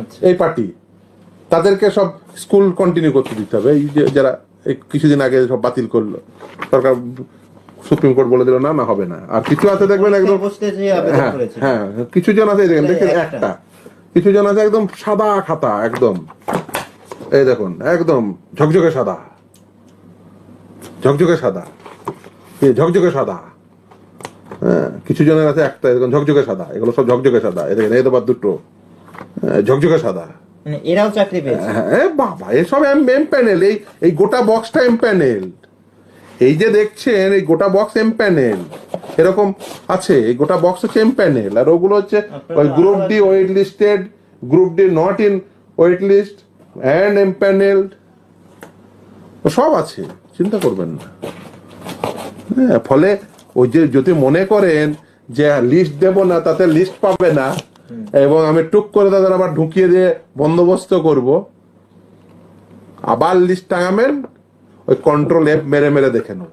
আচ্ছা। এই পার্টি। তাদেরকে সব স্কুল কন্টিনিউ করতে দিতে হবে। এই যে যারা কিছুদিন আগে সব বাতিল করল সরকার সুপ্রিম কোর্ট বলে দিল না না হবে না। আর কিছু আছে দেখবেন একদম হ্যাঁ হ্যাঁ কিছু জন আছে দেখেন দেখেন একটা। কিছু জন আছে একদম সাদা খাতা একদম। এই দেখুন একদম ঝকঝকে সাদা। ঝকঝকে সাদা। এই ঝকঝকে সাদা। হ্যাঁ কিছু জনের আছে একটা এরকম ঝকঝকে সাদা। এগুলো সব ঝকঝকে সাদা। এই দেখেন এই তো দুটো। ঝকঝকে সাদা। মানে এরাও চাকরি পেয়েছে? হ্যাঁ বাবা এসব এম এম প্যানেল এই এই গোটা বক্সটা এম প্যানেল। এই যে দেখছেন এই গোটা বক্স এম প্যানেল। এরকম আছে এই গোটা বক্স হচ্ছে এম প্যানেল আর ওগুলো হচ্ছে ওই group D wait listed group D not in wait list and M panel. সব আছে চিন্তা করবেন না। হ্যাঁ ফলে ওই যে যদি মনে করেন যে লিস্ট দেব না তাতে লিস্ট পাবে না এবং আমি টুক করে তাদের আবার ঢুকিয়ে দিয়ে বন্দোবস্ত করব। আবার লিস্ট টাঙাবেন, ওই কন্ট্রোল এফ মেরে মেরে দেখে নেব।